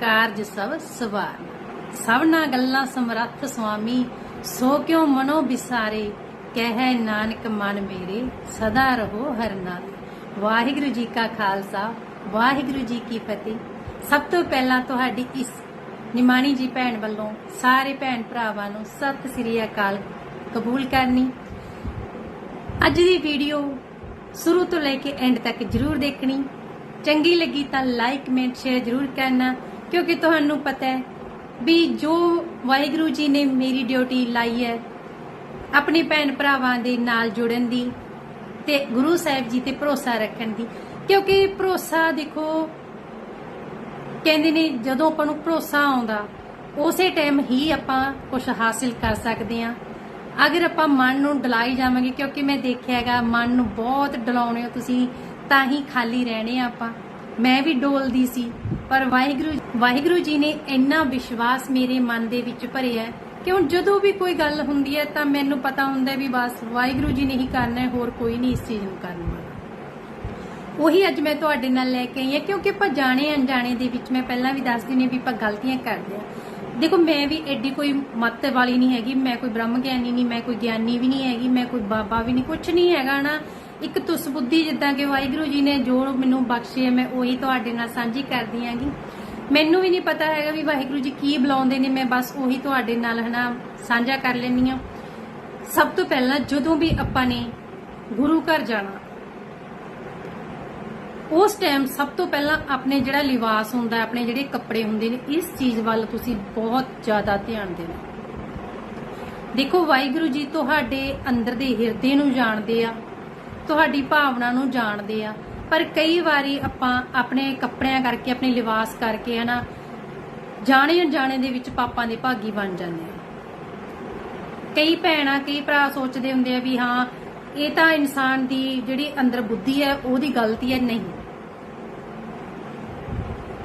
ਕਾਰਜ ਸਭ ਸਵਾਰਨਾ ਸਭਨਾ ਗੱਲਾਂ ਸਮਰੱਥ ਸੁਆਮੀ, ਸੋ ਕਿਉ ਮਨੋ ਵਿਸਾਰੇ ਕਹਿ ਨਾਨਕ ਮਨ ਮੇਰੇ, ਸਦਾ ਰਹੋ ਹਰ ਨਾਲ ਵਾਹਿਗੁਰੂ ਜੀ ਕਾ ਖਾਲਸਾ, ਵਾਹਿਗੁਰੂ ਜੀ ਕੀ ਫਤਿਹ। ਸਭ ਤੋਂ ਪਹਿਲਾਂ ਤੁਹਾਡੀ ਇਸ ਨਿਮਾਣੀ ਜੀ ਭੈਣ ਵੱਲੋਂ ਸਾਰੇ ਭੈਣ ਭਰਾਵਾਂ ਨੂੰ ਸਤਿ ਸ੍ਰੀ ਅਕਾਲ ਕਬੂਲ ਕਰਨੀ। ਅੱਜ ਦੀ ਵੀਡੀਓ ਸ਼ੁਰੂ ਤੋਂ ਲੈ ਕੇ ਐਂਡ ਤੱਕ ਜਰੂਰ ਦੇਖਣੀ। ਚੰਗੀ ਲੱਗੀ ਤਾਂ ਲਾਈਕ ਕਮੈਂਟ ਸ਼ੇਅਰ ਜਰੂਰ ਕਰਨਾ। ਕਿਉਂਕਿ ਤੁਹਾਨੂੰ ਪਤਾ ਹੈ ਵੀ ਜੋ ਵਾਹਿਗੁਰੂ ਜੀ ਨੇ ਮੇਰੀ ਡਿਊਟੀ ਲਾਈ ਹੈ, ਆਪਣੇ ਭੈਣ ਭਰਾਵਾਂ ਦੇ ਨਾਲ ਜੁੜਨ ਦੀ ਤੇ ਗੁਰੂ ਸਾਹਿਬ ਜੀ ਤੇ ਭਰੋਸਾ ਰੱਖਣ ਦੀ। ਕਿਉਂਕਿ ਭਰੋਸਾ ਦੇਖੋ, ਕਹਿੰਦੇ ਨੇ ਜਦੋਂ ਆਪਾਂ ਨੂੰ ਭਰੋਸਾ ਆਉਂਦਾ, ਉਸੇ ਟਾਈਮ ਹੀ ਆਪਾਂ ਕੁਝ ਹਾਸਿਲ ਕਰ ਸਕਦੇ ਆ ਅਗਰ ਆਪਾਂ ਮਨ ਨੂੰ ਡਲਾਈ ਜਾਵਾਂਗੇ, ਕਿਉਂਕਿ ਮੈਂ ਦੇਖਿਆ ਹੈਗਾ, ਮਨ ਨੂੰ ਬਹੁਤ ਡਲਾਉਣੇ ਹੋ ਤੁਸੀਂ, ਤਾਂ ਹੀ ਖਾਲੀ ਰਹਿਣੇ ਆ ਆਪਾਂ। ਮੈਂ ਵੀ ਡੋਲਦੀ ਸੀ। ਪਰ ਵਾਹਿਗੁਰੂ ਵਾਹਿਗੁਰੂ ਜੀ ਨੇ ਇੰਨਾ ਵਿਸ਼ਵਾਸ ਮੇਰੇ ਮਨ ਦੇ ਵਿੱਚ ਭਰਿਆ ਹੈ ਕਿ ਹੁਣ ਜਦੋਂ ਵੀ ਕੋਈ ਗੱਲ ਹੁੰਦੀ ਹੈ ਤਾਂ ਮੈਨੂੰ ਪਤਾ ਹੁੰਦਾ ਵੀ ਬਸ ਵਾਹਿਗੁਰੂ ਜੀ ਨੇ ਹੀ ਕਰਨਾ ਹੈ, ਹੋਰ ਕੋਈ ਨਹੀਂ ਇਸ ਚੀਜ਼ ਨੂੰ ਕਰਨਾ ਉਹੀ ਅੱਜ ਮੈਂ ਤੁਹਾਡੇ ਨਾਲ ਲੈ ਕੇ ਆਈ ਹਾਂ, ਕਿਉਂਕਿ ਆਪਾਂ ਜਾਣੇ ਅਣਜਾਣੇ ਦੇ ਵਿੱਚ ਮੈਂ ਪਹਿਲਾਂ ਵੀ ਦੱਸਦੀ ਨੇ ਵੀ ਆਪਾਂ ਗਲਤੀਆਂ ਕਰਦੇ ਆ ਦੇਖੋ, ਮੈਂ ਵੀ ਐਡੀ ਕੋਈ ਮੱਤ ਵਾਲੀ ਨਹੀਂ ਹੈਗੀ, ਮੈਂ ਕੋਈ ਬ੍ਰਹਮ ਗਿਆਨੀ ਨਹੀਂ, ਮੈਂ ਕੋਈ ਗਿਆਨੀ ਵੀ ਨਹੀਂ ਹੈਗੀ, ਮੈਂ ਕੋਈ ਬਾਬਾ ਵੀ ਨਹੀਂ ਕੁਝ ਨਹੀਂ ਹੈਗਾ ਨਾ। ਇੱਕ ਤੁਸ ਬੁੱਧੀ ਜਿੱਦਾਂ ਕਿ ਵਾਹਿਗੁਰੂ ਜੀ ਨੇ ਜੋ ਮੈਨੂੰ ਬਖਸ਼ੀ ਹੈ ਮੈਂ ਉਹੀ ਤੁਹਾਡੇ ਨਾਲ ਸਾਂਝੀ ਕਰਦੀ ਆਂਗੀ। ਮੈਨੂੰ ਵੀ ਨਹੀਂ ਪਤਾ ਹੈਗਾ ਵੀ ਵਾਹਿਗੁਰੂ ਜੀ ਕੀ ਬੁਲਾਉਂਦੇ ਨੇ, ਮੈਂ ਬਸ ਉਹੀ ਤੁਹਾਡੇ ਨਾਲ ਹਨਾ ਸਾਂਝਾ ਕਰ ਲੈਂਦੀ ਆ। ਸਭ ਤੋਂ ਪਹਿਲਾਂ ਜਦੋਂ ਵੀ ਆਪਾਂ ਨੇ ਗੁਰੂ ਘਰ ਜਾਣਾ, ਉਸ ਟਾਈਮ ਸਭ ਤੋਂ ਪਹਿਲਾਂ ਆਪਣੇ ਜਿਹੜਾ ਲਿਵਾਸ ਹੁੰਦਾ, ਆਪਣੇ ਜਿਹੜੇ ਕੱਪੜੇ ਹੁੰਦੇ ਨੇ, ਇਸ ਚੀਜ਼ ਵੱਲ ਤੁਸੀਂ ਬਹੁਤ ਜ਼ਿਆਦਾ ਧਿਆਨ ਦੇਣਾ। ਦੇਖੋ ਵਾਹਿਗੁਰੂ ਜੀ ਤੁਹਾਡੇ ਅੰਦਰ ਦੇ ਹਿਰਦੇ ਨੂੰ ਜਾਣਦੇ ਆ ਤੁਹਾਡੀ ਭਾਵਨਾ ਨੂੰ ਜਾਣਦੇ ਆ। ਪਰ ਕਈ ਵਾਰੀ ਆਪਾਂ ਆਪਣੇ ਕੱਪੜਿਆਂ ਕਰਕੇ, ਆਪਣੇ ਲਿਬਾਸ ਕਰਕੇ ਹਨਾ, ਜਾਣੇ ਅਣਜਾਣੇ ਦੇ ਵਿੱਚ ਪਾਪਾਂ ਦੇ ਭਾਗੀ ਬਣ ਜਾਂਦੇ ਆ। ਕਈ ਭੈਣਾਂ, ਕਈ ਭਰਾ ਸੋਚਦੇ ਹੁੰਦੇ ਆ ਵੀ ਹਾਂ, ਇਹ ਤਾਂ ਇਨਸਾਨ ਦੀ ਜਿਹੜੀ ਅੰਦਰ ਬੁੱਧੀ ਹੈ, ਉਹਦੀ ਗਲਤੀ ਹੈ, ਨਹੀਂ।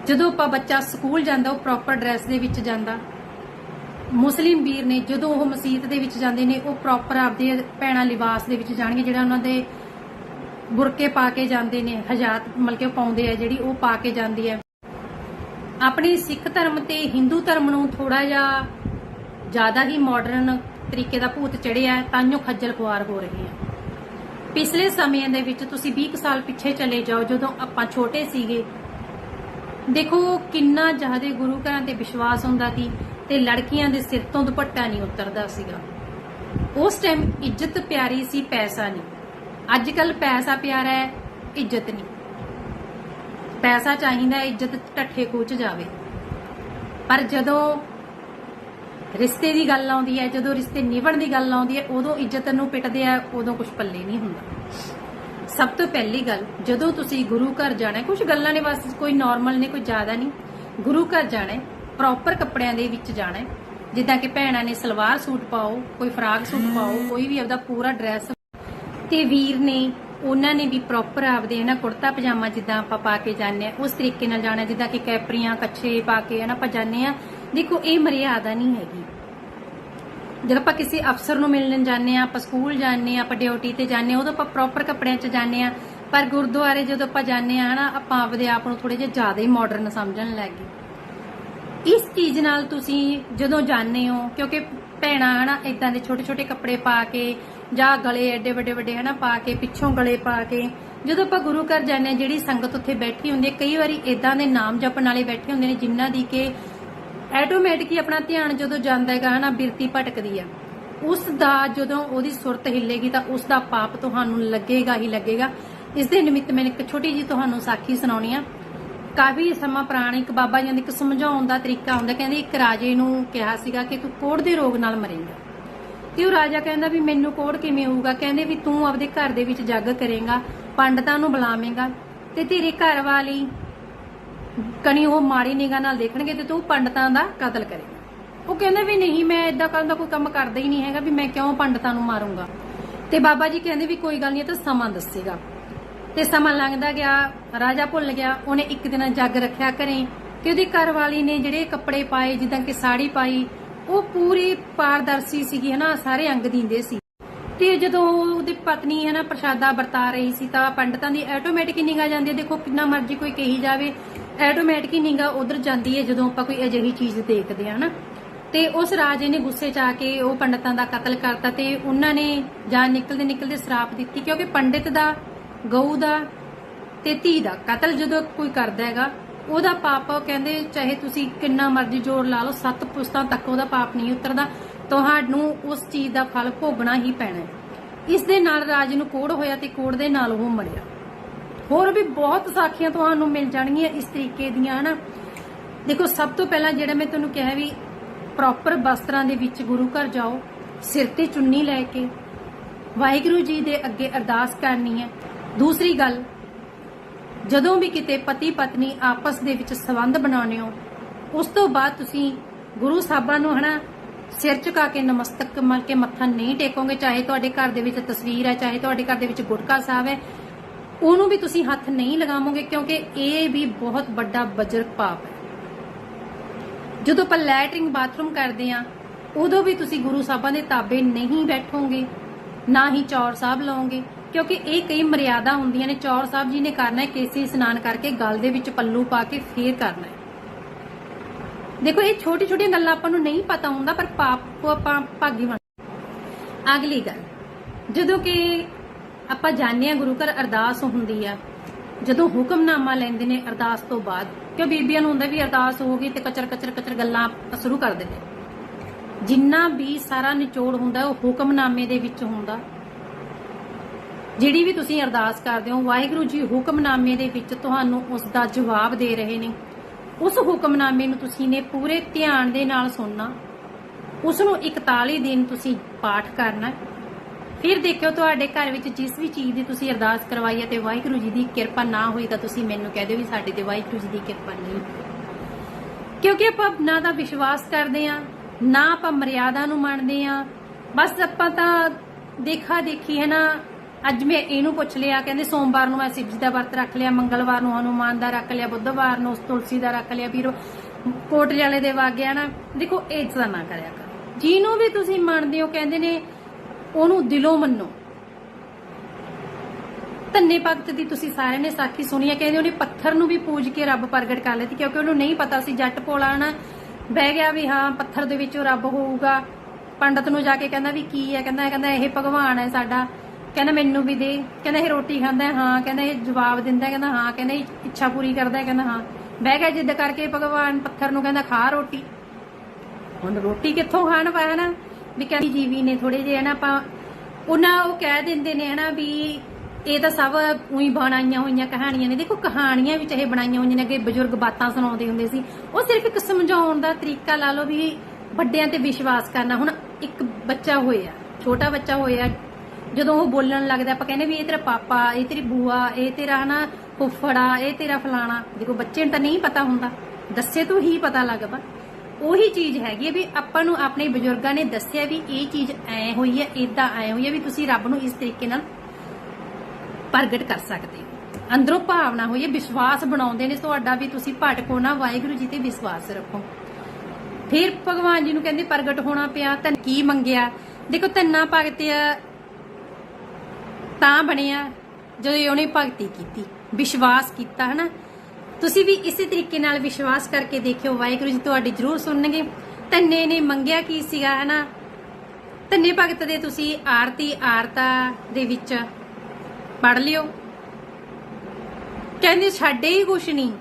ਜਦੋਂ ਆਪਾਂ ਬੱਚਾ ਸਕੂਲ ਜਾਂਦਾ, ਉਹ ਪ੍ਰੋਪਰ ਡਰੈਸ ਦੇ ਵਿੱਚ ਜਾਂਦਾ। ਮੁਸਲਿਮ ਵੀਰ ਨੇ ਜਦੋਂ ਉਹ ਮਸਜਿਦ ਦੇ ਵਿੱਚ ਜਾਂਦੇ ਨੇ, ਉਹ ਪ੍ਰੋਪਰ ਆਪਦੇ ਭੈਣਾ ਲਿਬਾਸ ਦੇ ਵਿੱਚ ਜਾਣਗੇ, ਜਿਹੜਾ ਉਹਨਾਂ ਦੇ ਬੁਰਕੇ ਪਾ ਕੇ ਜਾਂਦੇ ਨੇ, ਹਜਾਤ ਮਤਲਬ ਕਿ ਪਾਉਂਦੇ ਆ ਜਿਹੜੀ ਉਹ ਪਾ ਕੇ ਜਾਂਦੀ ਹੈ। ਆਪਣੇ ਸਿੱਖ ਧਰਮ ਤੇ ਹਿੰਦੂ ਧਰਮ ਨੂੰ ਥੋੜਾ ਜਿਹਾ ਜ਼ਿਆਦਾ ਹੀ ਮਾਡਰਨ ਤਰੀਕੇ ਦਾ ਭੂਤ ਚੜਿਆ ਤਾਂ ਜੋ ਖੱਜਲ ਖੁਆਰ ਹੋ ਰਹੇ ਆ ਪਿਛਲੇ ਸਮਿਆਂ ਦੇ ਵਿੱਚ ਤੁਸੀਂ 20 ਕੁ ਸਾਲ ਪਿੱਛੇ ਚਲੇ ਜਾਓ, ਜਦੋਂ ਆਪਾਂ ਛੋਟੇ ਸੀਗੇ। ਦੇਖੋ, ਕਿੰਨਾ ਜ਼ਿਆਦਾ ਗੁਰੂ ਘਰਾਂ ਤੇ ਵਿਸ਼ਵਾਸ ਹੁੰਦਾ ਸੀ ਤੇ ਲੜਕੀਆਂ ਦੇ ਸਿਰ ਤੋਂ ਦੁਪੱਟਾ ਨਹੀਂ ਉਤਰਦਾ ਸੀਗਾ। ਉਸ ਟਾਈਮ ਇੱਜ਼ਤ ਪਿਆਰੀ ਸੀ, ਪੈਸਾ ਨਹੀਂ। ਅੱਜ ਕੱਲ ਪੈਸਾ ਪਿਆਰਾ ਹੈ ਇੱਜ਼ਤ ਨਹੀਂ। ਪੈਸਾ ਚਾਹੀਦਾ ਹੈ, ਇੱਜ਼ਤ ਠੱਠੇ ਖੂਚ ਜਾਵੇ। ਪਰ ਜਦੋਂ ਰਿਸ਼ਤੇ ਦੀ ਗੱਲ ਆਉਂਦੀ ਹੈ ਜਦੋਂ ਰਿਸ਼ਤੇ ਨਿਭਣ ਦੀ ਗੱਲ ਆਉਂਦੀ ਹੈ ਉਦੋਂ ਇੱਜ਼ਤ ਨੂੰ ਪਿੱਟਦੇ ਆ ਉਦੋਂ ਕੁਝ ਪੱਲੇ ਨਹੀਂ ਹੁੰਦਾ। ਸਭ ਤੋਂ ਪਹਿਲੀ ਗੱਲ ਜਦੋਂ ਤੁਸੀਂ ਗੁਰੂ ਘਰ ਜਾਣਾ ਕੁਝ ਗੱਲਾਂ ਨੇ ਬਸ ਕੋਈ ਨਾਰਮਲ ਨੇ ਕੋਈ ਜ਼ਿਆਦਾ ਨਹੀਂ। ਗੁਰੂ ਘਰ ਜਾਣਾ ਪ੍ਰੋਪਰ ਕੱਪੜਿਆਂ ਦੇ ਵਿੱਚ ਜਾਣਾ ਹੈ। ਜਿੱਦਾਂ ਕਿ ਭੈਣਾਂ ਨੇ ਸਲਵਾਰ ਸੂਟ ਪਾਓ ਕੋਈ ਫਰਾਕ ਸੂਟ ਪਾਓ ਕੋਈ ਵੀ ਆਪਦਾ ਪੂਰਾ ਡਰੈਸ ਤੇ ਵੀਰ ਨੇ, ਉਹਨਾਂ ਨੇ ਵੀ ਪ੍ਰੋਪਰ ਆਪਦੇ ਹਨਾ ਕੁੜਤਾ ਪਜਾਮਾ ਜਿੱਦਾਂ ਆਪਾਂ ਪਾ ਕੇ ਜਾਂਦੇ ਆ ਉਸ ਤਰੀਕੇ ਨਾਲ ਜਾਣਾ, ਜਿੱਦਾਂ ਕਿ ਕੈਪਰੀਆਂ, ਕੱਛੇ ਪਾ ਕੇ ਹਨਾ ਆਪਾਂ ਜਾਂਦੇ ਆ ਦੇਖੋ, ਇਹ ਮਰਿਆਦਾ ਨਹੀਂ ਹੈਗੀ। ਜਦੋਂ ਆਪਾਂ ਕਿਸੇ ਅਫਸਰ ਨੂੰ ਮਿਲਣ ਜਾਂਦੇ ਆ ਆਪਾਂ ਸਕੂਲ ਜਾਂਦੇ ਆ ਆਪਾਂ ਡਿਊਟੀ ਤੇ ਜਾਂਦੇ ਆ ਉਦੋਂ ਆਪਾਂ ਪ੍ਰੋਪਰ ਕੱਪੜਿਆਂ 'ਚ ਜਾਂਦੇ ਆ ਪਰ ਗੁਰਦੁਆਰੇ ਜਦੋਂ ਆਪਾਂ ਜਾਂਦੇ ਆ ਹਨਾ, ਆਪਾਂ ਆਪਦੇ ਆਪ ਨੂੰ ਥੋੜੇ ਜਿਹਾ ਜ਼ਿਆਦਾ ਹੀ ਮਾਡਰਨ ਸਮਝਣ ਲੱਗ ਗਏ। ਇਸ ਚੀਜ਼ ਨਾਲ ਤੁਸੀਂ ਜਦੋਂ ਜਾਂਦੇ ਹੋ, ਕਿਉਂਕਿ ਭੈਣਾਂ ਹਨਾ ਇਦਾਂ ਦੇ ਛੋਟੇ ਛੋਟੇ ਕੱਪੜੇ ਪਾ ਕੇ ਜਾਂ ਗਲੇ ਐਡੇ ਵੱਡੇ ਵੱਡੇ ਹਨਾ ਪਾ ਕੇ, ਪਿੱਛੋਂ ਗਲੇ ਪਾ ਕੇ, ਜਦੋਂ ਆਪਾਂ ਗੁਰੂ ਘਰ ਜਾਂਦੇ ਆ ਜਿਹੜੀ ਸੰਗਤ ਉੱਥੇ ਬੈਠੀ ਹੁੰਦੀ ਹੈ, ਕਈ ਵਾਰੀ ਇਦਾਂ ਦੇ ਨਾਮ ਜਪਣ ਵਾਲੇ ਬੈਠੇ ਹੁੰਦੇ ਨੇ ਜਿਨ੍ਹਾਂ ਦੀ ਕਿ ਆਟੋਮੈਟਿਕ ਹੀ ਆਪਣਾ ਧਿਆਨ ਜਦੋਂ ਜਾਂਦਾ ਹੈਗਾ ਹਨਾ, ਬਿਰਤੀ ਭਟਕਦੀ ਆ। ਉਸ ਦਾ ਜਦੋਂ ਉਹਦੀ ਸੁਰਤ ਹਿੱਲੇਗੀ ਤਾਂ ਉਸ ਦਾ ਪਾਪ ਤੁਹਾਨੂੰ ਲੱਗੇਗਾ ਹੀ ਲੱਗੇਗਾ। ਇਸ ਦੇ ਨਿਮਿਤ ਮੈਂ ਇੱਕ ਛੋਟੀ ਜੀ ਤੁਹਾਨੂੰ ਸਾਖੀ ਸੁਣਾਉਣੀ ਆ। ਕਾਫੀ ਸਮਾਂ ਪੁਰਾਣਾ ਇੱਕ ਬਾਬਾ ਜੀ ਦਾ ਇੱਕ ਸਮਝਾਉਣ ਦਾ ਤਰੀਕਾ ਹੁੰਦਾ, ਕਹਿੰਦੇ ਇੱਕ ਰਾਜੇ ਨੂੰ ਕਿਹਾ ਸੀਗਾ ਕਿ ਤੂੰ ਕੋੜ ਦੇ ਰੋਗ ਨਾਲ ਮਰੇਂਗਾ। ਤੇ ਉਹ ਰਾਜਾ ਕਹਿੰਦਾ ਵੀ ਮੈਨੂੰ ਕੋੜ ਕਿਵੇਂ ਹੋਊਗਾ? ਕਹਿੰਦੇ ਵੀ ਤੂੰ ਆਪਦੇ ਘਰ ਦੇ ਵਿੱਚ ਜੱਗ ਕਰੇਗਾ, ਪੰਡਤਾਂ ਨੂੰ ਬੁਲਾਵੇਂਗਾ ਤੇ ਤੇਰੇ ਘਰ ਵਾਲੀ ਕਣੀ ਉਹ ਮਾੜੀ ਨਿਗਾਹ ਨਾਲ ਦੇਖਣਗੇ ਤੇ ਤੂੰ ਪੰਡਤਾਂ ਦਾ ਕਤਲ ਕਰੇਗਾ। ਉਹ ਕਹਿੰਦੇ ਵੀ ਨਹੀਂ, ਮੈਂ ਇਦਾਂ ਕਰਨ ਦਾ ਕੋਈ ਕੰਮ ਕਰਦਾ ਹੀ ਨਹੀਂ ਹੈਗਾ ਵੀ ਮੈਂ ਕਿਉਂ ਪੰਡਤਾਂ ਨੂੰ ਮਾਰੂੰਗਾ? ਤੇ ਬਾਬਾ ਜੀ ਕਹਿੰਦੇ ਵੀ ਕੋਈ ਗੱਲ ਨਹੀਂ, ਇਹ ਤਾਂ ਸਮਾਂ ਦੱਸੇਗਾ। ਤੇ ਸਮਾਂ ਲੰਘਦਾ ਗਿਆ, ਰਾਜਾ ਭੁੱਲ ਗਿਆ, ਉਹਨੇ ਇੱਕ ਦਿਨ ਜੱਗ ਰੱਖਿਆ ਘਰੇ ਤੇ ਉਹਦੀ ਘਰਵਾਲੀ ਨੇ ਜਿਹੜੇ ਕੱਪੜੇ ਪਾਏ, ਜਿੱਦਾਂ ਕਿ ਸਾੜੀ ਪਾਈ ਉਹ ਪੂਰੀ ਪਾਰਦਰਸ਼ੀ ਸੀਗੀ, ਹਨਾ, ਸਾਰੇ ਅੰਗ ਦਿੰਦੇ ਸੀ। ਤੇ ਜਦੋਂ ਉਹਦੀ ਪਤਨੀ ਹੈ ਨਾ ਪ੍ਰਸ਼ਾਦਾ ਵਰਤਾ ਰਹੀ ਸੀ, ਤਾਂ ਪੰਡਤਾਂ ਦੀ ਆਟੋਮੈਟਿਕ ਨਿਗਾ ਜਾਂਦੀ ਹੈ। ਦੇਖੋ, ਕਿੰਨਾ ਮਰਜ਼ੀ ਕੋਈ ਕਹੀ ਜਾਵੇ ਆਟੋਮੈਟਿਕ ਨਿਗਾਹ ਉਧਰ ਜਾਂਦੀ ਹੈ, ਜਦੋਂ ਆਪਾਂ ਕੋਈ ਅਜਿਹੀ ਚੀਜ਼ ਦੇਖਦੇ ਹਾਂ ਨਾ ਤੇ ਉਸ ਰਾਜੇ ਨੇ ਗੁੱਸੇ 'ਚ ਆ ਕੇ ਉਹ ਪੰਡਤਾਂ ਦਾ ਕਤਲ ਕਰਤਾ ਤੇ ਉਹਨਾਂ ਨੇ ਜਾਨ ਨਿਕਲਦੇ ਨਿਕਲਦੇ ਸ਼ਰਾਪ ਦਿੱਤੀ, ਕਿਉਂਕਿ ਪੰਡਿਤ ਦਾ, ਗਊ ਦਾ ਤੇ ਧੀ ਦਾ ਕਤਲ ਜਦੋਂ ਕੋਈ ਕਰਦਾ ਹੈਗਾ ਉਹਦਾ ਪਾਪ ਕਹਿੰਦੇ ਚਾਹੇ ਤੁਸੀਂ ਕਿੰਨਾ ਮਰਜ਼ੀ ਜ਼ੋਰ ਲਾ ਲਓ, ਸੱਤ ਪੁਸਤਾਂ ਤੱਕ ਉਹਦਾ ਪਾਪ ਨਹੀਂ ਉਤਰਦਾ। ਤੁਹਾਨੂੰ ਉਸ ਚੀਜ਼ ਦਾ ਫਲ ਭੋਗਣਾ ਹੀ ਪੈਣਾ ਹੈ। ਇਸ ਦੇ ਨਾਲ ਰਾਜ ਨੂੰ ਕੋੜ ਹੋਇਆ ਤੇ ਕੋੜ ਦੇ ਨਾਲ ਉਹ ਮਰਿਆ। ਹੋਰ ਵੀ ਬਹੁਤ ਸਾਖੀਆਂ ਤੁਹਾਨੂੰ ਮਿਲ ਜਾਣਗੀਆਂ ਇਸ ਤਰੀਕੇ ਦੀਆਂ, ਹਨਾ? ਦੇਖੋ, ਸਭ ਤੋਂ ਪਹਿਲਾਂ ਜਿਹੜਾ ਮੈਂ ਤੁਹਾਨੂੰ ਕਿਹਾ ਵੀ ਪ੍ਰੋਪਰ ਵਸਤਰਾਂ ਦੇ ਵਿੱਚ ਗੁਰੂ ਘਰ ਜਾਓ, ਸਿਰ ਤੇ ਚੁੰਨੀ ਲੈ ਕੇ। ਵਾਹਿਗੁਰੂ ਜੀ ਦੇ ਅੱਗੇ ਅਰਦਾਸ ਕਰਨੀ ਹੈ। ਦੂਸਰੀ ਗੱਲ ਜਦੋਂ ਵੀ ਕਿਤੇ ਪਤੀ ਪਤਨੀ ਆਪਸ ਦੇ ਵਿੱਚ ਸੰਬੰਧ ਬਣਾਉਣੇ ਹੋ, ਉਸ ਤੋਂ ਬਾਅਦ ਤੁਸੀਂ ਗੁਰੂ ਸਾਹਿਬਾਂ ਨੂੰ ਹਨਾ ਸਿਰ ਝੁਕਾ ਕੇ ਨਮਸਤਕ ਮਲ ਕੇ ਮੱਥਾ ਨਹੀਂ ਟੇਕੋਗੇ, ਚਾਹੇ ਤੁਹਾਡੇ ਘਰ ਦੇ ਵਿੱਚ ਤਸਵੀਰ ਹੈ, ਚਾਹੇ ਤੁਹਾਡੇ ਘਰ ਦੇ ਵਿੱਚ ਗੁਟਕਾ ਸਾਹਿਬ ਹੈ, ਉਹਨੂੰ ਵੀ ਤੁਸੀਂ ਹੱਥ ਨਹੀਂ ਲਗਾਵੋਗੇ ਕਿਉਂਕਿ ਇਹ ਵੀ ਬਹੁਤ ਵੱਡਾ ਬਜਰਕ ਪਾਪ ਹੈ। ਜਦੋਂ ਆਪਾਂ ਲੈਟਰਿੰਗ ਬਾਥਰੂਮ ਕਰਦੇ ਆ ਉਦੋਂ ਵੀ ਤੁਸੀਂ ਗੁਰੂ ਸਾਹਿਬਾਂ ਦੇ ਤਾਬੇ ਨਹੀਂ ਬੈਠੋਗੇ, ਨਾ ਹੀ ਚੌਰ ਸਾਹਿਬ ਲਾਓਗੇ। ਕਿਉਂਕਿ ਇਹ ਕਈ ਮਰਿਆਦਾ ਹੁੰਦੀਆਂ ਨੇ। ਚੌਰ ਸਾਹਿਬ ਜੀ ਨੇ ਕਰਨਾ ਹੈ ਕੇਸੀ ਇਸ਼ਨਾਨ ਕਰਕੇ ਗਲ ਦੇ ਵਿੱਚ ਪੱਲੂ ਪਾ ਕੇ ਫੇਰ ਕਰਨਾ ਹੈ। ਦੇਖੋ, ਇਹ ਛੋਟੀ ਛੋਟੀਆਂ ਗੱਲਾਂ ਆਪਾਂ ਨੂੰ ਨਹੀਂ ਪਤਾ ਹੁੰਦਾ, ਪਰ ਪਾਪ ਆਪਾਂ ਭਾਗੀ ਬਣ ਅਗਲੀ ਗੱਲ, ਜਦੋਂ ਕਿ ਆਪਾਂ ਜਾਣਦੇ ਆ ਗੁਰੂ ਘਰ ਅਰਦਾਸ ਹੁੰਦੀ ਆ, ਜਦੋਂ ਹੁਕਮਨਾਮਾ ਲੈਂਦੇ ਨੇ ਅਰਦਾਸ ਤੋਂ ਬਾਅਦ, ਕਿਉਂ ਬੀਬੀਆਂ ਨੂੰ ਹੁੰਦਾ ਵੀ ਅਰਦਾਸ ਹੋ ਗਈ ਤੇ ਕਚਰ ਕਚਰ ਕਚਰ ਗੱਲਾਂ ਸ਼ੁਰੂ ਕਰ ਦਿੰਦੇ ਜਿੰਨਾ ਵੀ ਸਾਰਾ ਨਿਚੋੜ ਹੁੰਦਾ, ਉਹ ਹੁਕਮਨਾਮੇ ਦੇ ਵਿੱਚ ਹੁੰਦਾ। ਜਿਹੜੀ ਵੀ ਤੁਸੀਂ ਅਰਦਾਸ ਕਰਦੇ ਹੋ, ਵਾਹਿਗੁਰੂ ਜੀ ਹੁਕਮਨਾਮੇ ਦੇ ਵਿੱਚ ਤੁਹਾਨੂੰ ਉਸ ਦਾ ਜਵਾਬ ਦੇ ਰਹੇ ਨੇ। ਉਸ ਹੁਕਮਨਾਮੇ ਨੂੰ ਤੁਸੀਂ ਨੇ ਪੂਰੇ ਧਿਆਨ ਦੇ ਨਾਲ ਸੁਣਨਾ। ਉਸ ਨੂੰ 41 ਦਿਨ ਤੁਸੀਂ ਪਾਠ ਕਰਨਾ। ਫਿਰ ਦੇਖਿਓ ਤੁਹਾਡੇ ਘਰ ਵਿੱਚ ਜਿਸ ਵੀ ਚੀਜ਼ ਦੀ ਤੁਸੀਂ ਅਰਦਾਸ ਕਰਵਾਈ ਹੈ ਤੇ ਵਾਹਿਗੁਰੂ ਜੀ ਦੀ ਕਿਰਪਾ ਨਾ ਹੋਈ ਤਾਂ ਤੁਸੀਂ ਮੈਨੂੰ ਕਹਿ ਦਿਓ ਵੀ ਸਾਡੇ ਤੇ ਵਾਹਿਗੁਰੂ ਜੀ ਦੀ ਕਿਰਪਾ ਨਹੀਂ। ਕਿਉਂਕਿ ਆਪਾਂ ਨਾ ਤਾਂ ਵਿਸ਼ਵਾਸ ਕਰਦੇ ਆ ਨਾ ਆਪਾਂ ਮਰਿਆਦਾ ਨੂੰ ਮੰਨਦੇ ਆ ਬਸ ਆਪਾਂ ਤਾਂ ਦੇਖਾ ਦੇਖੀ ਹੈ ਨਾ ਅੱਜ ਮੈਂ ਇਹਨੂੰ ਪੁੱਛ ਲਿਆ, ਕਹਿੰਦੇ ਸੋਮਵਾਰ ਨੂੰ ਮੈਂ ਸ਼ਿਵਜੀ ਦਾ ਵਰਤ ਰੱਖ ਲਿਆ, ਮੰਗਲਵਾਰ ਨੂੰ ਹਨੂਮਾਨ ਦਾ ਰੱਖ ਲਿਆ, ਬੁੱਧਵਾਰ ਨੂੰ ਤੁਲਸੀ ਦਾ ਰੱਖ ਲਿਆ ਵੀਰੋ ਕੋਟ ਦੇ ਵਾਗਿਆ ਨਾ ਦੇਖੋ, ਇਹ ਤਾਂ ਨਾ ਕਰਿਆ ਕਰ। ਜਿਹਨੂੰ ਵੀ ਤੁਸੀਂ ਮੰਨਦੇ ਹੋ, ਕਹਿੰਦੇ ਨੇ ਉਹਨੂੰ ਦਿਲੋਂ ਮੰਨੋ। ਧੰਨੇ ਭਗਤ ਦੀ ਤੁਸੀਂ ਸਾਰਿਆਂ ਨੇ ਸਾਖੀ ਸੁਣੀ ਹੈ, ਕਹਿੰਦੇ ਉਹਨੇ ਪੱਥਰ ਨੂੰ ਵੀ ਪੂਜ ਕੇ ਰੱਬ ਪ੍ਰਗਟ ਕਰ ਲਿਆ ਸੀ, ਕਿਉਂਕਿ ਉਹਨੂੰ ਨਹੀਂ ਪਤਾ ਸੀ, ਜੱਟ ਪੋਲਾ ਨਾ ਬਹਿ ਗਿਆ ਵੀ ਹਾਂ, ਪੱਥਰ ਦੇ ਵਿੱਚੋਂ ਰੱਬ ਹੋਊਗਾ। ਪੰਡਤ ਨੂੰ ਜਾ ਕੇ ਕਹਿੰਦਾ ਵੀ ਕੀ ਹੈ, ਕਹਿੰਦਾ ਕਹਿੰਦਾ ਇਹ ਭਗਵਾਨ ਹੈ ਸਾਡਾ। ਕਹਿੰਦਾ ਮੈਨੂੰ ਵੀ ਦੇ ਕਹਿੰਦਾ ਇਹ ਰੋਟੀ ਖਾਂਦਾ ਹੈ? ਕਹਿੰਦਾ ਇਹ ਜਵਾਬ ਦਿੰਦਾ? ਕਹਿੰਦਾ ਹਾਂ ਕਹਿੰਦਾ ਇਹ ਇੱਛਾ ਪੂਰੀ ਕਰਦਾ? ਕਹਿੰਦਾ ਹਾਂ ਬਹਿ ਗਿਆ ਜਿੱਦ ਕਰਕੇ ਭਗਵਾਨ ਪੱਥਰ ਨੂੰ ਕਹਿੰਦਾ ਖਾ ਰੋਟੀ ਹੁਣ ਰੋਟੀ ਕਿੱਥੋਂ ਖਾਣ ਪਾਇਆ ਨਾ ਵੀ ਕਹਿੰਦੀ ਜੀਵੀ ਨੇ ਥੋੜੇ ਜਿਹੇ ਨਾ ਆਪਾਂ ਉਹਨਾਂ ਉਹ ਕਹਿ ਦਿੰਦੇ ਨੇ ਹਨਾ ਵੀ ਇਹ ਤਾਂ ਸਭ ਉਹੀ ਬਣਾਈਆਂ ਹੋਈਆਂ ਕਹਾਣੀਆਂ ਨੇ ਦੇਖੋ ਕਹਾਣੀਆਂ ਵੀ ਚਾਹੇ ਬਣਾਈਆਂ ਹੋਈਆਂ ਨੇ ਅੱਗੇ ਬਜ਼ੁਰਗ ਬਾਤਾਂ ਸੁਣਾਉਂਦੇ ਹੁੰਦੇ ਸੀ ਉਹ ਸਿਰਫ ਇੱਕ ਸਮਝਾਉਣ ਦਾ ਤਰੀਕਾ ਲਾ ਲਓ ਵੀ ਵੱਡਿਆਂ ਤੇ ਵਿਸ਼ਵਾਸ ਕਰਨਾ ਹੁਣ ਇੱਕ ਬੱਚਾ ਹੋਇਆ ਛੋਟਾ ਬੱਚਾ ਹੋਇਆ ਜਦੋਂ ਉਹ ਬੋਲਣ ਲੱਗਦਾ, ਆਪਾਂ ਕਹਿੰਦੇ ਵੀ ਇਹ ਤੇਰਾ ਪਾਪਾ, ਇਹ ਤੇਰੀ ਬੂਆ, ਇਹ ਤੇਰਾ ਹਨਾ ਫੁੱਫੜਾ, ਇਹ ਤੇਰਾ ਫਲਾਣਾ। ਦੇਖੋ, ਬੱਚੇ ਨੂੰ ਤਾਂ ਨਹੀਂ ਪਤਾ ਹੁੰਦਾ। ਦੱਸੇ ਤੋਂ ਹੀ ਪਤਾ ਲੱਗਦਾ। ਉਹੀ ਚੀਜ਼ ਹੈਗੀ ਵੀ ਆਪਾਂ ਨੂੰ ਆਪਣੇ ਬਜ਼ੁਰਗਾਂ ਨੇ ਦੱਸਿਆ ਵੀ ਇਹ ਚੀਜ਼ ਐ ਹੋਈ ਹੈ ਇਦਾਂ ਐ ਹੋਈ ਹੈ ਵੀ ਤੁਸੀਂ ਰੱਬ ਨੂੰ ਇਸ ਤਰੀਕੇ ਨਾਲ ਪ੍ਰਗਟ ਕਰ ਸਕਦੇ ਹੋ। ਅੰਦਰੋਂ ਭਾਵਨਾ ਹੋਈ ਹੈ ਵਿਸ਼ਵਾਸ ਬਣਾਉਂਦੇ ਨੇ ਤੁਹਾਡਾ ਵੀ ਤੁਸੀਂ ਭਟਕੋ ਨਾ, ਵਾਹਿਗੁਰੂ ਜੀ ਤੇ ਵਿਸ਼ਵਾਸ ਰੱਖੋ। ਫਿਰ ਭਗਵਾਨ ਜੀ ਨੂੰ ਕਹਿੰਦੇ ਪ੍ਰਗਟ ਹੋਣਾ ਪਿਆ ਤਾਂ ਕੀ ਮੰਗਿਆ? ਦੇਖੋ ਤੰਨਾ ਭਗਤਿਆ ਤਾਂ ਬਣਿਆ ਜਦੋਂ ਉਹਨੇ ਭਗਤੀ ਕੀਤੀ, ਵਿਸ਼ਵਾਸ ਕੀਤਾ, ਹਨਾ? ਤੁਸੀਂ ਵੀ ਇਸੇ ਤਰੀਕੇ ਨਾਲ ਵਿਸ਼ਵਾਸ ਕਰਕੇ ਦੇਖਿਓ, ਵਾਹਿਗੁਰੂ ਜੀ ਤੁਹਾਡੀ ਜ਼ਰੂਰ ਸੁਣਨਗੇ। ਧੰਨੇ ਨੇ ਮੰਗਿਆ ਕੀ ਸੀਗਾ, ਹਨਾ? ਧੰਨੇ ਭਗਤ ਦੇ ਤੁਸੀਂ ਆਰਤੀ, ਆਰਤਾ ਦੇ ਵਿੱਚ ਪੜ ਲਿਓ। ਕਹਿੰਦੇ ਛੱਡੇ ਹੀ ਕੁਛ ਨਹੀਂ।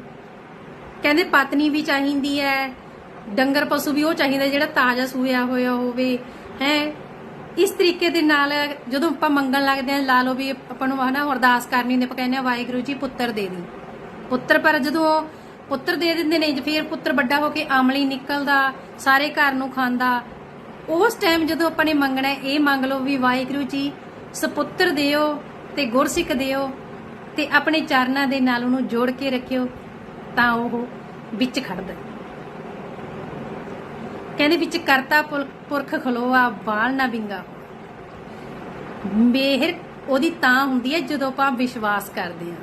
ਕਹਿੰਦੇ ਪਤਨੀ ਵੀ ਚਾਹੀਦੀ ਹੈ ਡੰਗਰ ਪਸ਼ੂ ਵੀ ਉਹ ਚਾਹੀਦਾ ਜਿਹੜਾ ਤਾਜ਼ਾ ਸੂਇਆ ਹੋਇਆ ਹੋਵੇ, ਹੈ? ਇਸ ਤਰੀਕੇ ਦੇ ਨਾਲ ਜਦੋਂ ਆਪਾਂ ਮੰਗਣ ਲੱਗਦੇ ਆ ਲਾ ਲਓ ਵੀ ਆਪਾਂ ਨੂੰ ਹਨਾ ਅਰਦਾਸ ਕਰਨੀ ਹੁੰਦੀ, ਆਪਾਂ ਕਹਿੰਦੇ ਆ ਵਾਹਿਗੁਰੂ ਜੀ ਪੁੱਤਰ ਦੇ ਦੀ। ਪੁੱਤਰ ਪਰ ਜਦੋਂ ਪੁੱਤਰ ਦੇ ਦਿੰਦੇ ਨੇ, ਫਿਰ ਪੁੱਤਰ ਵੱਡਾ ਹੋ ਕੇ ਆਮਲੀ ਨਿਕਲਦਾ, ਸਾਰੇ ਘਰ ਨੂੰ ਖਾਂਦਾ। ਉਸ ਟਾਈਮ ਜਦੋਂ ਆਪਾਂ ਨੇ ਮੰਗਣਾ, ਇਹ ਮੰਗ ਲਓ ਵੀ ਵਾਹਿਗੁਰੂ ਜੀ, ਸਪੁੱਤਰ ਦਿਓ ਤੇ ਗੁਰਸਿੱਖ ਦਿਓ ਤੇ ਆਪਣੇ ਚਰਨਾਂ ਦੇ ਨਾਲ ਉਹਨੂੰ ਜੋੜ ਕੇ ਰੱਖਿਓ, ਤਾਂ ਉਹ ਵਿੱਚ ਖੜਦਾ। ਕਹਿੰਦੇ ਵਿੱਚ ਕਰਤਾ ਪੁਰਖ ਖਲੋਆ ਬਾਲ ਨਾ ਵਿੰਗਾ। ਮਿਹਰ ਉਹਦੀ ਤਾਂ ਹੁੰਦੀ ਹੈ ਜਦੋਂ ਆਪਾਂ ਵਿਸ਼ਵਾਸ ਕਰਦੇ ਹਾਂ।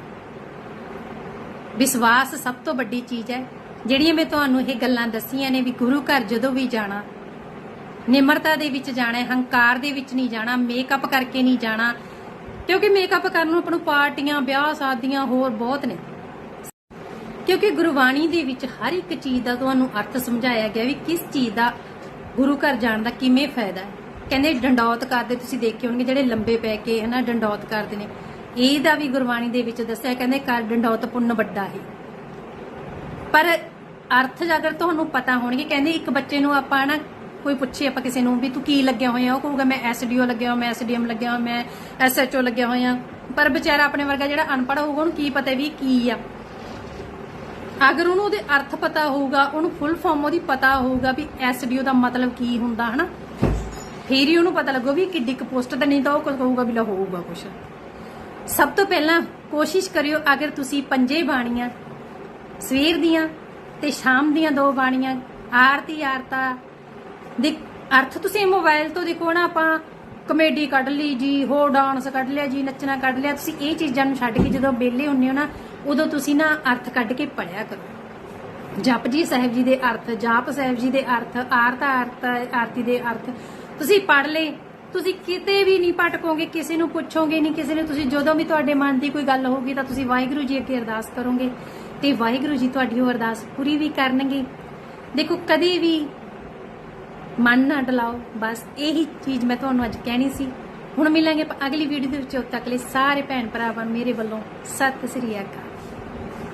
ਵਿਸ਼ਵਾਸ ਸਭ ਤੋਂ ਵੱਡੀ ਚੀਜ਼ ਹੈ। ਜਿਹੜੀਆਂ ਮੈਂ ਤੁਹਾਨੂੰ ਇਹ ਗੱਲਾਂ ਦੱਸੀਆਂ ਨੇ ਵੀ ਗੁਰੂ ਘਰ ਜਦੋਂ ਵੀ ਜਾਣਾ, ਨਿਮਰਤਾ ਦੇ ਵਿੱਚ ਜਾਣਾ ਹੈ, ਹੰਕਾਰ ਦੇ ਵਿੱਚ ਨਹੀਂ ਜਾਣਾ ਮੇਕਅਪ ਕਰਕੇ ਨਹੀਂ ਜਾਣਾ, ਕਿਉਂਕਿ ਮੇਕਅਪ ਕਰਨ ਨੂੰ ਆਪਾਂ ਨੂੰ ਪਾਰਟੀਆਂ ਵਿਆਹ ਸ਼ਾਦੀਆਂ ਹੋਰ ਬਹੁਤ ਨੇ। ਕਿਉਂਕਿ ਗੁਰਬਾਣੀ ਦੇ ਵਿੱਚ ਹਰ ਇੱਕ ਚੀਜ਼ ਦਾ ਤੁਹਾਨੂੰ ਅਰਥ ਸਮਝਾਇਆ ਗਿਆ ਵੀ ਕਿਸ ਚੀਜ਼ ਦਾ ਗੁਰੂ ਘਰ ਜਾਣ ਦਾ ਕਿਵੇਂ ਫਾਇਦਾ ਹੈ। ਕਹਿੰਦੇ ਡੰਡੌਤ ਕਰਦੇ ਤੁਸੀਂ ਦੇਖੇ ਹੋਣਗੇ ਜਿਹੜੇ ਲੰਬੇ ਪੈ ਕੇ ਹਨਾ ਡੰਡੌਤ ਕਰਦੇ ਨੇ। ਇਹਦਾ ਵੀ ਗੁਰਬਾਣੀ ਦੇ ਵਿੱਚ ਦੱਸਿਆ ਕਹਿੰਦੇ ਕਰ ਡੰਡੌਤ ਪੁੰਨ ਵੱਡਾ ਹੈ। ਪਰ ਅਰਥ ਅਗਰ ਤੁਹਾਨੂੰ ਪਤਾ ਹੋਣਗੇ, ਕਹਿੰਦੇ ਇੱਕ ਬੱਚੇ ਨੂੰ ਆਪਾਂ ਨਾ ਕੋਈ ਪੁੱਛੇ ਆਪਾਂ ਕਿਸੇ ਨੂੰ ਵੀ ਤੂੰ ਕੀ ਲੱਗਿਆ ਹੋਇਆ, ਉਹ ਕਹੂਗਾ ਮੈਂ ਐਸਡੀਓ ਲੱਗਿਆ ਹੋਇਆ, ਮੈਂ ਐਸਡੀਐਮ ਲੱਗਿਆ ਹੋਇਆ, ਮੈਂ ਐਸਐਚਓ ਲੱਗਿਆ ਹੋਇਆ। ਪਰ ਵਿਚਾਰਾ ਆਪਣੇ ਵਰਗਾ ਜਿਹੜਾ ਅਨਪੜ੍ਹ ਹੋਊਗਾ, ਉਹਨੂੰ ਕੀ ਪਤਾ ਵੀ ਕੀ ਆ। ਅਗਰ ਉਹਨੂੰ ਉਹਦੇ ਅਰਥ ਪਤਾ ਹੋਊਗਾ, ਉਹਨੂੰ ਫੁੱਲ ਫਾਰਮ ਉਹਦੀ ਪਤਾ ਹੋਊਗਾ ਵੀ ਐਸਡੀਓ ਦਾ ਮਤਲਬ ਕੀ ਹੁੰਦਾ, ਹਨਾ? ਫੇਰ ਹੀ ਉਹਨੂੰ ਪਤਾ ਲੱਗੋ ਵੀ ਕਿੱਡੀ ਕੁ ਪੋਸਟ ਤਾਂ ਨਹੀਂ ਤਾਂ ਉਹ ਕਹੂਗਾ ਵੀ ਲਾ ਹੋਊਗਾ ਕੁਛ। ਸਭ ਤੋਂ ਪਹਿਲਾਂ ਕੋਸ਼ਿਸ਼ ਕਰਿਓ ਅਗਰ ਤੁਸੀਂ ਪੰਜੇ ਬਾਣੀਆਂ, ਸਵੇਰ ਦੀਆਂ ਤੇ ਸ਼ਾਮ ਦੀਆਂ ਦੋ ਬਾਣੀਆਂ, ਆਰਤੀ, ਆਰਤਾ ਦੇ ਅਰਥ ਤੁਸੀਂ ਮੋਬਾਈਲ ਤੋਂ ਦੇਖੋ ਨਾ, ਆਪਾਂ ਕਮੇਡੀ ਕੱਢ ਲਈ ਜੀ, ਹੋਰ ਡਾਂਸ ਕੱਢ ਲਿਆ ਜੀ, ਨੱਚਣਾ ਕੱਢ ਲਿਆ, ਤੁਸੀਂ ਇਹ ਚੀਜ਼ਾਂ ਨੂੰ ਛੱਡ ਕੇ ਜਦੋਂ ਵਿਹਲੇ ਹੁੰਨੇ ਹੋ ਨਾ ਉਦੋਂ ਤੁਸੀਂ ਨਾ ਅਰਥ ਕੱਢ ਕੇ ਪੜਿਆ ਕਰੋ। ਜਪਜੀ ਸਾਹਿਬ ਜੀ ਦੇ ਅਰਥ, ਜਾਪ ਸਾਹਿਬ ਜੀ ਦੇ ਅਰਥ, ਆਰਤਾ ਅਰਥ ਆਰਤੀ ਦੇ ਅਰਥ, ਤੁਸੀਂ ਪੜ ਲਏ। ਤੁਸੀਂ ਕਿਤੇ ਵੀ ਨਹੀਂ ਭਟਕੋਗੇ, ਕਿਸੇ ਨੂੰ ਪੁੱਛੋਗੇ ਨਹੀਂ, ਕਿਸੇ ਨੂੰ ਤੁਸੀਂ ਜਦੋਂ ਵੀ ਤੁਹਾਡੇ ਮਨ ਦੀ ਕੋਈ ਗੱਲ ਹੋਊਗੀ ਤਾਂ ਤੁਸੀਂ ਵਾਹਿਗੁਰੂ ਜੀ ਅੱਗੇ ਅਰਦਾਸ ਕਰੋਗੇ ਤੇ ਵਾਹਿਗੁਰੂ ਜੀ ਤੁਹਾਡੀ ਉਹ ਅਰਦਾਸ ਪੂਰੀ ਵੀ ਕਰਨਗੇ। ਦੇਖੋ, ਕਦੇ ਵੀ ਮਨ ਨਾ ਡਲਾਓ, ਬਸ ਇਹੀ ਚੀਜ਼ ਮੈਂ ਤੁਹਾਨੂੰ ਅੱਜ ਕਹਿਣੀ ਸੀ। ਹੁਣ ਮਿਲਾਂਗੇ ਆਪਾਂ ਅਗਲੀ ਵੀਡੀਓ ਦੇ ਵਿੱਚ। ਉਦ ਤੱਕ ਲਈ ਸਾਰੇ ਭੈਣ ਭਰਾਵਾਂ ਨੂੰ ਮੇਰੇ ਵੱਲੋਂ ਸਤਿ ਸ੍ਰੀ ਅਕਾਲ।